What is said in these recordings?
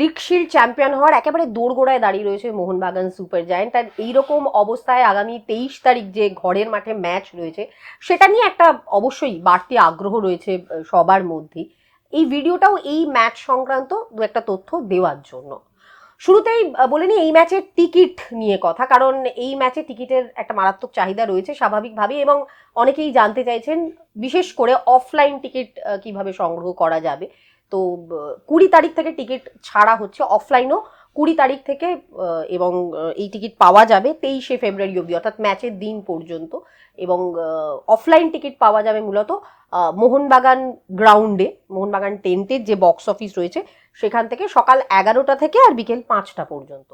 League shield champion হওয়ার একেবারে দোরগোড়ায় দাঁড়িয়ে রয়েছে মোহনবাগান সুপার জায়েন্ট। আর এইরকম অবস্থায় আগামী তেইশ তারিখ যে ঘরের মাঠে ম্যাচ রয়েছে, সেটা নিয়ে একটা অবশ্যই বাড়তি আগ্রহ রয়েছে সবার মধ্যেই। এই ভিডিওটাও এই ম্যাচ সংক্রান্ত দু একটা তথ্য দেওয়ার জন্য। শুরুতেই বলে এই ম্যাচের টিকিট নিয়ে কথা, কারণ এই ম্যাচে টিকিটের একটা মারাত্মক চাহিদা রয়েছে স্বাভাবিকভাবে এবং অনেকেই জানতে চাইছেন, বিশেষ করে অফলাইন টিকিট কীভাবে সংগ্রহ করা যাবে। তো কুড়ি তারিখ থেকে টিকিট ছাড়া হচ্ছে অফলাইনও কুড়ি তারিখ থেকে এবং এই টিকিট পাওয়া যাবে তেইশে ফেব্রুয়ারি অবধি, অর্থাৎ ম্যাচের দিন পর্যন্ত। এবং অফলাইন টিকিট পাওয়া যাবে মূলত মোহনবাগান গ্রাউন্ডে মোহনবাগান টেন্টের যে বক্স অফিস রয়েছে, সেখান থেকে সকাল এগারোটা থেকে আর বিকেল পাঁচটা পর্যন্ত।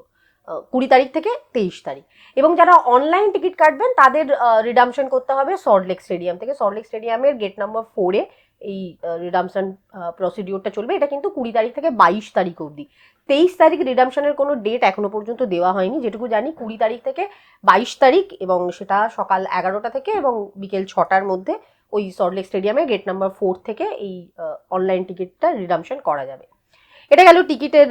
কুড়ি তারিখ থেকে তেইশ তারিখ। এবং যারা অনলাইন টিকিট কাটবেন, তাদের রিডামশন করতে হবে সল্টলেক স্টেডিয়াম থেকে। সল্টলেক স্টেডিয়ামের গেট নাম্বার ফোরে এই রিডামশন প্রসিডিওরটা চলবে। এটা কিন্তু কুড়ি তারিখ থেকে বাইশ তারিখ অবধি। তেইশ তারিখ রিডামশনের কোনো ডেট এখনও পর্যন্ত দেওয়া হয়নি। যেটুকু জানি, কুড়ি তারিখ থেকে বাইশ তারিখ এবং সেটা সকাল এগারোটা থেকে এবং বিকেল ছটার মধ্যে ওই সল্টলেক স্টেডিয়ামে গেট নাম্বার ফোর থেকে এই অনলাইন টিকিটটা রিডামশন করা যাবে। এটা গেল টিকিটের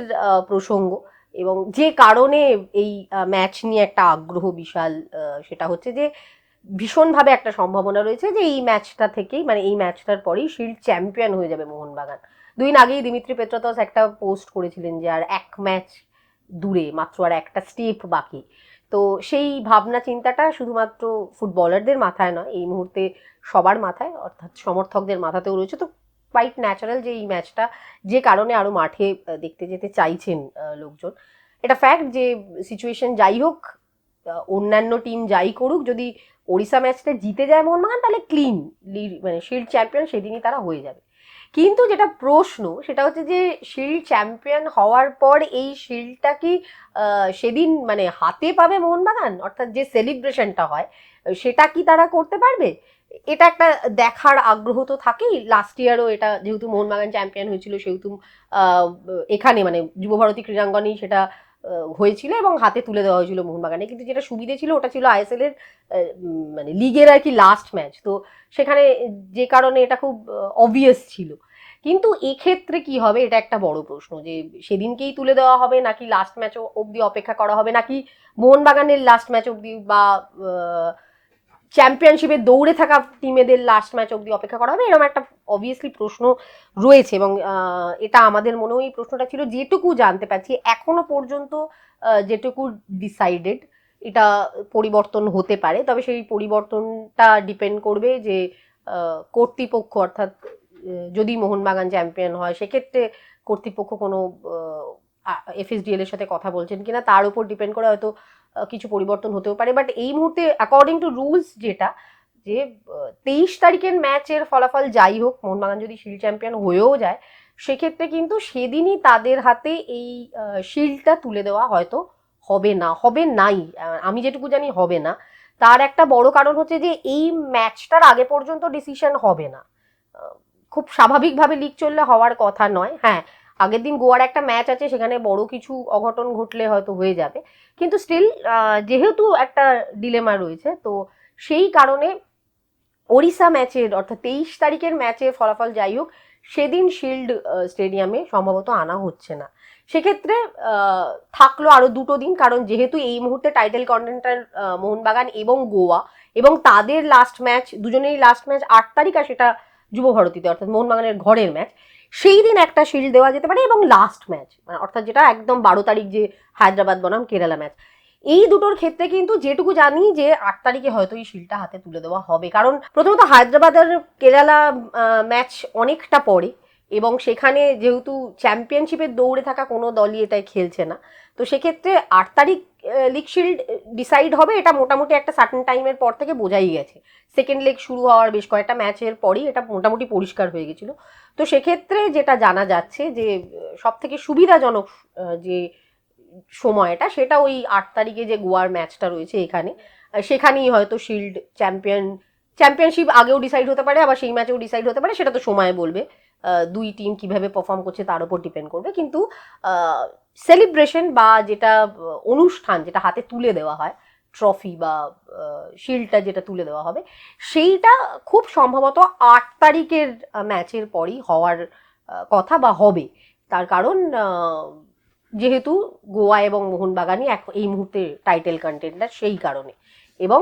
প্রসঙ্গ এবং যে কারণে এই ম্যাচ নিয়ে একটা আগ্রহ বিশাল সেটা হচ্ছে যে ভীষণভাবে একটা সম্ভাবনা রয়েছে যে এই ম্যাচটা থেকেই মানে এই ম্যাচটার পরেই শিল্ড চ্যাম্পিয়ন হয়ে যাবে মোহনবাগান। দুদিন আগেই দিমিত্রি পেত্রাতস একটা পোস্ট করেছিলেন যে আর এক ম্যাচ দূরে, মাত্র আর একটা স্টেপ বাকি। তো সেই ভাবনা চিন্তাটা শুধুমাত্র ফুটবলারদের মাথায় নয়, এই মুহূর্তে সবার মাথায়, অর্থাৎ সমর্থকদের মাথাতেও রয়েছে। তো কোয়াইট ন্যাচারাল যে এই ম্যাচটা যে কারণে আরও মাঠে দেখতে যেতে চাইছেন লোকজন। এটা ফ্যাক্ট যে সিচুয়েশন যাই হোক অন্যান্য টিম যাই করুক, যদি ওড়িশা ম্যাচটা জিতে যায় মোহনবাগান তাহলে ক্লিন মানে শিল্ড চ্যাম্পিয়ন সেদিনই তারা হয়ে যাবে। কিন্তু যেটা প্রশ্ন, সেটা হচ্ছে যে শিল্ড চ্যাম্পিয়ন হওয়ার পর এই শিল্ডটা কি সেদিন মানে হাতে পাবে মোহনবাগান? অর্থাৎ যে সেলিব্রেশনটা হয়, সেটা কি তারা করতে পারবে? এটা একটা দেখার আগ্রহ তো থাকেই। লাস্ট ইয়ারও এটা যেহেতু মোহনবাগান চ্যাম্পিয়ন হয়েছিল, সেহেতু এখানে মানে যুবভারতী ক্রীড়াঙ্গনেই সেটা হয়েছিল এবং হাতে তুলে দেওয়া হয়েছিল মোহনবাগানে। কিন্তু যেটা সুবিধে ছিল, ওটা ছিল আইএসএল এর মানে লিগের আর কি লাস্ট ম্যাচ তো সেখানে যে কারণে এটা খুব অবভিয়াস ছিল। কিন্তু এক্ষেত্রে কি হবে, এটা একটা বড় প্রশ্ন যে সেদিনকেই তুলে দেওয়া হবে নাকি লাস্ট ম্যাচ অবধি অপেক্ষা করা হবে? নাকি মোহনবাগানের লাস্ট ম্যাচ অবধি বা চ্যাম্পিয়নশিপে দৌড়ে থাকা টিমেদের লাস্ট ম্যাচ অবধি অপেক্ষা করা হবে এরকম একটা অবভিয়াসলি প্রশ্ন রয়েছে এবং এটা আমাদের মনেও এই প্রশ্নটা ছিল। যেটুকু জানতে পারছি, এখনও পর্যন্ত যেটুকু ডিসাইডেড এটা পরিবর্তন হতে পারে। তবে সেই পরিবর্তনটা ডিপেন্ড করবে যে কর্তৃপক্ষ অর্থাৎ যদি মোহনবাগান চ্যাম্পিয়ন হয়, সেক্ষেত্রে কর্তৃপক্ষ কোনো এফএসডিএল এর সাথে কথা বলছেন কিনা তার উপর ডিপেন্ড করে হয়তো কিছু পরিবর্তন হতেও পারে। বাট এই মুহূর্তে অ্যাকর্ডিং টু রুলস যেটা, যে তেইশ তারিখের ম্যাচের ফলাফল যাই হোক, মোহনবাগান যদি শিল্ড চ্যাম্পিয়ন হয়েও যায়, সেক্ষেত্রে কিন্তু সেদিনই তাদের হাতে এই শিল্ডটা তুলে দেওয়া হয়তো হবে না, হবে নাই আমি যেটুকু জানি হবে না। তার একটা বড় কারণ হচ্ছে যে, এই ম্যাচটার আগে পর্যন্ত ডিসিশন হবে না। খুব স্বাভাবিকভাবে লিগ চললে হওয়ার কথা নয় হ্যাঁ আগের দিন গোয়ার একটা ম্যাচ আছে, সেখানে বড় কিছু অঘটন ঘটলে হয়তো হয়ে যাবে। কিন্তু স্টিল যেহেতু একটা ডিলেমা রয়েছে, তো সেই কারণে ওড়িশা ম্যাচের অর্থাৎ তেইশ তারিখের ম্যাচের ফলাফল যাই হোক, সেদিন শিল্ড স্টেডিয়ামে সম্ভবত আনা হচ্ছে না। সেক্ষেত্রে থাকল আরও দুটো দিন, কারণ যেহেতু এই মুহূর্তে টাইটেল কন্টেন্টার মোহনবাগান এবং গোয়া এবং তাদের লাস্ট ম্যাচ দুজনেরই লাস্ট ম্যাচ আট তারিখ, আর সেটা যুবভারতীতে অর্থাৎ মোহনবাগানের ঘরের ম্যাচ সেই দিন একটা শিল্ড দেওয়া যেতে পারে এবং লাস্ট ম্যাচ মানে অর্থাৎ যেটা একদম বারো তারিখ যে হায়দ্রাবাদ বনাম কেরালা ম্যাচ এই দুটোর ক্ষেত্রে কিন্তু যেটুকু জানি যে আট তারিখে হয়তো এই শিলটা হাতে তুলে দেওয়া হবে। কারণ প্রথমত হায়দ্রাবাদ আর কেরালা ম্যাচ অনেকটা পরে এবং সেখানে যেহেতু চ্যাম্পিয়নশিপের দৌড়ে থাকা কোনো দলই এটাই খেলছে না। তো সেক্ষেত্রে আট তারিখ লিগ শিল্ড ডিসাইড হবে, এটা মোটামুটি একটা সার্টেন টাইমের পর থেকে বোঝাই গেছে। সেকেন্ড লেগ শুরু হওয়ার বেশ কয়েকটা ম্যাচের পরই এটা মোটামুটি পরিষ্কার হয়ে গেছিল। তো সেক্ষেত্রে যেটা জানা যাচ্ছে যে সব থেকে সুবিধাজনক যে সময়টা, সেটা ওই আট তারিখে যে গোয়ার ম্যাচটা রয়েছে এখানে সেখানেই হয়তো শিল্ড চ্যাম্পিয়ন চ্যাম্পিয়নশিপ আগেও ডিসাইড হতে পারে, আবার সেই ম্যাচেও ডিসাইড হতে পারে, সেটা তো সময় বলবে। দুই টিম কীভাবে পারফর্ম করছে তার উপর ডিপেন্ড করবে। কিন্তু সেলিব্রেশন বা যেটা অনুষ্ঠান যেটা হাতে তুলে দেওয়া হয় ট্রফি বা শিল্ডটা যেটা তুলে দেওয়া হবে, সেইটা খুব সম্ভবত আট তারিখের ম্যাচের পরই হওয়ার কথা বা হবে। তার কারণ যেহেতু গোয়া এবং মোহনবাগানই এক, এই মুহূর্তে টাইটেল কন্টেন্ডার সেই কারণে। এবং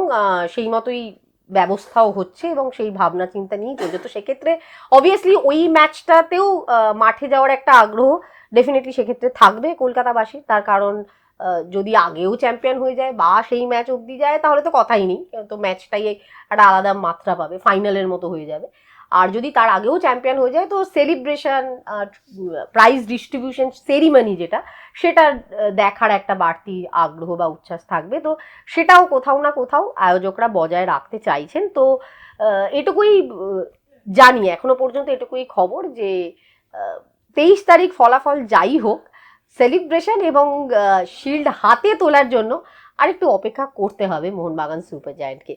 সেই মতোই ব্যবস্থাও হচ্ছে এবং সেই ভাবনা চিন্তা নিয়েই চলছে। তো সেক্ষেত্রে অবভিয়াসলি ওই ম্যাচটাতেও মাঠে যাওয়ার একটা আগ্রহ ডেফিনেটলি সেক্ষেত্রে থাকবে কলকাতাবাসী তার কারণ যদি আগেও চ্যাম্পিয়ন হয়ে যায় বা সেই ম্যাচ অবধি যায়, তাহলে তো কথাই নেই। তো ম্যাচটাই একটা আলাদা মাত্রা পাবে ফাইনালের মতো হয়ে যাবে। আর যদি তার আগেও চ্যাম্পিয়ন হয়ে যায়, তো সেলিব্রেশন প্রাইজ ডিস্ট্রিবিউশন সেরিমনি যেটা সেটা দেখার একটা বাড়তি আগ্রহ বা উচ্ছ্বাস থাকবে। তো সেটাও কোথাও না কোথাও আয়োজকরা বজায় রাখতে চাইছেন। তো এটুকুই জানি, এখনও পর্যন্ত এটুকুই খবর যে তেইশ তারিখ ফলাফল যাই হোক সেলিব্রেশন এবং শিল্ড হাতে তোলার জন্য আরেকটু অপেক্ষা করতে হবে মোহনবাগান সুপার জায়েন্টকে।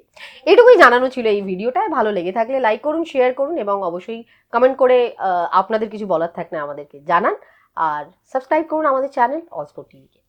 এটুকুই জানানো ছিল এই ভিডিওটায় ভালো লেগে থাকলে লাইক করুন শেয়ার করুন এবং অবশ্যই কমেন্ট করে আপনাদের কিছু বলার থাকলে আমাদেরকে জানান। আর সাবস্ক্রাইব করুন আমাদের চ্যানেল অলস্পোর্ট টিভিকে